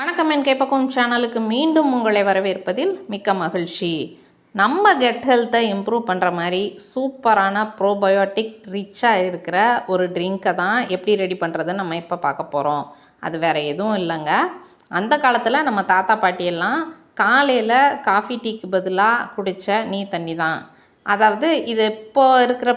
வணக்கம் என் கேப்பக்கும் சேனலுக்கு மீண்டும் உங்களை வரவேற்பதில் மிக்க மகிழ்ச்சி. நம்ம கெட் ஹெல்த்தை இம்ப்ரூவ் பண்ணுற மாதிரி சூப்பரான ப்ரோபயோட்டிக் ரிச்சாக இருக்கிற ஒரு ட்ரிங்க்கை தான் எப்படி ரெடி பண்ணுறதுன்னு நம்ம இப்போ பார்க்க போகிறோம் அது வேறு எதுவும் இல்லைங்க. அந்த காலத்தில் நம்ம தாத்தா பாட்டியெல்லாம் காலையில் காஃபி டீக்கு பதிலாக குடித்த நீ தண்ணி தான். அதாவது இது இப்போ இருக்கிற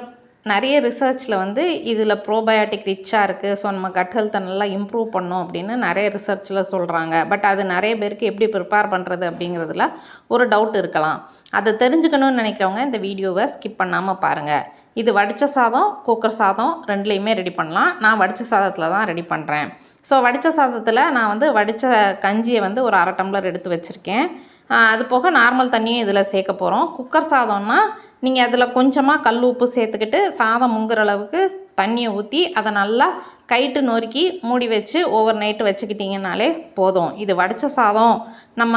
நிறைய ரிசர்ச்சில் வந்து இதில் ப்ரோபயோட்டிக் ரிச்சாக இருக்குது ஸோ நம்ம கட் ஹெல்த்தை நல்லா இம்ப்ரூவ் பண்ணோம் அப்படின்னு நிறைய ரிசர்ச்சில் சொல்கிறாங்க பட் அது நிறைய பேருக்கு எப்படி ப்ரிப்பேர் பண்ணுறது அப்படிங்கிறதுல ஒரு டவுட் இருக்கலாம். அதை தெரிஞ்சுக்கணும்னு நினைக்கிறவங்க இந்த வீடியோவை ஸ்கிப் பண்ணாமல் பாருங்கள் இது வடித்த சாதம் குக்கர் சாதம் ரெண்டுலேயுமே ரெடி பண்ணலாம். நான் வடித்த சாதத்தில் தான் ரெடி பண்ணுறேன் ஸோ வடித்த சாதத்தில் நான் வந்து வடித்த கஞ்சியை வந்து ஒரு அரை டம்ளர் எடுத்து வச்சுருக்கேன். அது போக நார்மல் தண்ணியும் இதில் சேர்க்க போகிறோம் குக்கர் சாதம்னா நீங்கள் அதில் கொஞ்சமாக கல் உப்பு சேர்த்துக்கிட்டு சாதம் முங்குற அளவுக்கு தண்ணியை ஊற்றி அதை நல்லா கைட்டு நொறுக்கி மூடி வச்சு ஓவர் நைட்டு வச்சுக்கிட்டிங்கனாலே போதும். இது வடித்த சாதம். நம்ம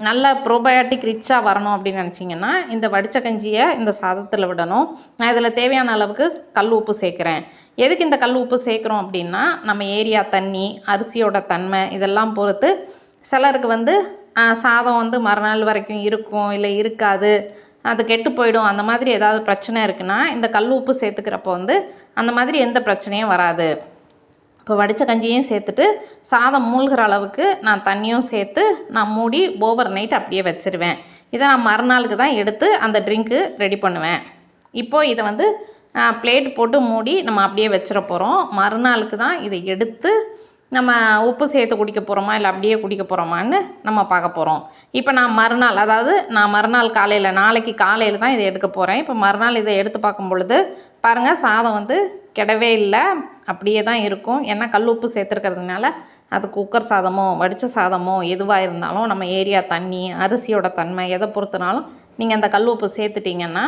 நல்ல ப்ரோபயோட்டிக் ரிச்சாக வரணும் அப்படின்னு நினச்சிங்கன்னா இந்த வடித்த கஞ்சியை இந்த சாதத்தில் விடணும். நான் இதில் தேவையான அளவுக்கு கல் உப்பு சேர்க்குறேன். எதுக்கு இந்த கல் உப்பு சேர்க்குறோம் அப்படின்னா நம்ம ஏரியா தண்ணி அரிசியோட தன்மை இதெல்லாம் பொறுத்து சிலருக்கு வந்து சாதம் வந்து மறுநாள் வரைக்கும் இருக்கும் இல்லை இருக்காது. அது கெட்டு போயிடும். அந்த மாதிரி ஏதாவது பிரச்சனை இருக்குன்னா இந்த கல் உப்பு சேர்த்துக்கிறப்போ வந்து அந்த மாதிரி எந்த பிரச்சனையும் வராது. இப்போ வடித்த கஞ்சியும் சேர்த்துட்டு சாதம் மூழ்கிற அளவுக்கு நான் தண்ணியும் சேர்த்து நான் மூடி ஓவர் நைட் அப்படியே வச்சுருவேன். இதை நான் மறுநாளுக்கு தான் எடுத்து அந்த ட்ரிங்க்கு ரெடி பண்ணுவேன். இப்போது இதை வந்து பிளேட் போட்டு மூடி நம்ம அப்படியே வச்சிட போகிறோம் மறுநாளுக்கு தான் இதை எடுத்து நம்ம உப்பு சேர்த்து குடிக்க போகிறோமா இல்லை அப்படியே குடிக்க போகிறோமான்னு நம்ம பார்க்க போகிறோம் இப்போ நான் மறுநாள் அதாவது நான் மறுநாள் காலையில் நாளைக்கு காலையில் தான் இதை எடுக்க போகிறேன் இப்போ மறுநாள் இதை எடுத்து பார்க்கும் பொழுது பாருங்கள் சாதம் வந்து கெடவே இல்லை. அப்படியே தான் இருக்கும். ஏன்னா கல் உப்பு சேர்த்துருக்கிறதுனால அது குக்கர் சாதமோ வடித்த சாதமோ எதுவாக இருந்தாலும் நம்ம ஏரியா தண்ணி அரிசியோட தன்மை எதை பொறுத்தனாலும் நீங்கள் அந்த கல் உப்பு சேர்த்துட்டிங்கன்னா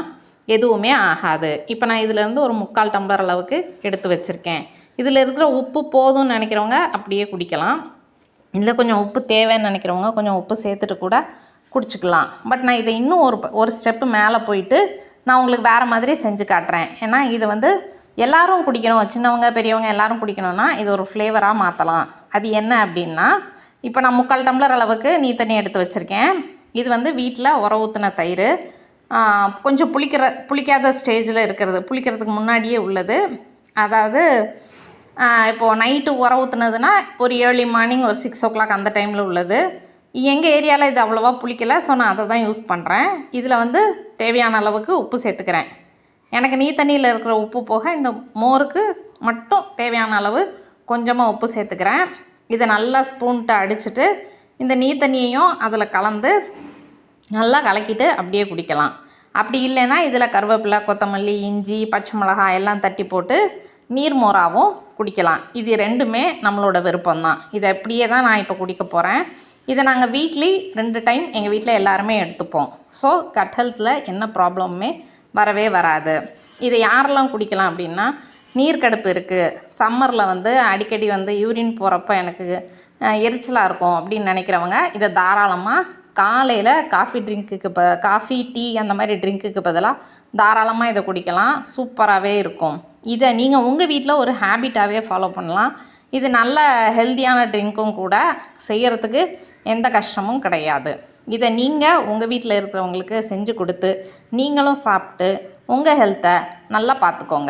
எதுவுமே ஆகாது. இப்போ நான் இதிலேருந்து ஒரு முக்கால் டம்ளர் அளவுக்கு எடுத்து வச்சுருக்கேன். இதில் இருக்கிற உப்பு போதும்னு நினைக்கிறவங்க அப்படியே குடிக்கலாம். இதில் கொஞ்சம் உப்பு தேவைன்னு நினைக்கிறவங்க கொஞ்சம் உப்பு சேர்த்துட்டு கூட குடிச்சிக்கலாம். பட் நான் இதை இன்னும் ஒரு ஒரு ஸ்டெப்பு மேலே போயிட்டு நான் உங்களுக்கு வேறு மாதிரி செஞ்சு காட்டுறேன். ஏன்னா இது வந்து எல்லோரும் குடிக்கணும். சின்னவங்க பெரியவங்க எல்லோரும் குடிக்கணும்னா இது ஒரு ஃப்ளேவராக மாற்றலாம் அது என்ன அப்படின்னா இப்போ நான் முக்கால் டம்ளர் அளவுக்கு நீ தண்ணி எடுத்து வச்சுருக்கேன். இது வந்து வீட்டில் உர ஊற்றின தயிர். கொஞ்சம் புளிக்கிற புளிக்காத ஸ்டேஜில் இருக்கிறது புளிக்கிறதுக்கு முன்னாடியே உள்ளது. அதாவது இப்போது நைட்டு உர ஊற்றுனதுன்னா ஒரு ஏர்லி மார்னிங் ஒரு சிக்ஸ் ஓ கிளாக் அந்த டைமில் உள்ளது. எங்கள் ஏரியாவில் இது அவ்வளோவா புளிக்கலை ஸோ நான் அதை தான் யூஸ் பண்ணுறேன் இதில் வந்து தேவையான அளவுக்கு உப்பு சேர்த்துக்கிறேன். எனக்கு நீ தண்ணியில் இருக்கிற உப்பு போக இந்த மோருக்கு மட்டும் தேவையான அளவு கொஞ்சமாக உப்பு சேர்த்துக்கிறேன். இதை நல்லா ஸ்பூன்ட்டு அடிச்சுட்டு இந்த நீ தண்ணியையும் அதில் கலந்து நல்லா கலக்கிட்டு அப்படியே குடிக்கலாம். அப்படி இல்லைன்னா இதில் கருவேப்பிலை கொத்தமல்லி இஞ்சி பச்சை மிளகாய் எல்லாம் தட்டி போட்டு நீர்மோராகவும் குடிக்கலாம். இது ரெண்டுமே நம்மளோட விருப்பம்தான். இதை அப்படியே தான் நான் இப்போ குடிக்க போகிறேன் இதை நாங்கள் வீக்லி ரெண்டு டைம் எங்கள் வீட்டில் எல்லாருமே எடுத்துப்போம். ஸோ கட் ஹெல்த்தில் என்ன ப்ராப்ளமுமே வரவே வராது. இதை யாரெல்லாம் குடிக்கலாம் அப்படின்னா நீர்க்கடுப்பு இருக்குது சம்மரில் வந்து அடிக்கடி வந்து யூரின் போகிறப்ப எனக்கு எரிச்சலாக இருக்கும் அப்படின்னு நினைக்கிறவங்க இதை தாராளமாக காலையில் காஃபி ட்ரிங்க்குக்கு இப்போ காஃபி டீ அந்த மாதிரி ட்ரிங்க்குக்கு பதிலாக தாராளமாக இதை குடிக்கலாம். சூப்பராகவே இருக்கும். இதை நீங்கள் உங்கள் வீட்டில் ஒரு ஹேபிட்டாகவே ஃபாலோ பண்ணலாம். இது நல்ல ஹெல்த்தியான ட்ரிங்க்கும் கூட செய்கிறதுக்கு எந்த கஷ்டமும் கிடையாது. இதை நீங்கள் உங்கள் வீட்டில் இருக்கிறவங்களுக்கு செஞ்சு கொடுத்து நீங்களும் சாப்பிட்டு உங்கள் ஹெல்த்தை நல்லா பார்த்துக்கோங்க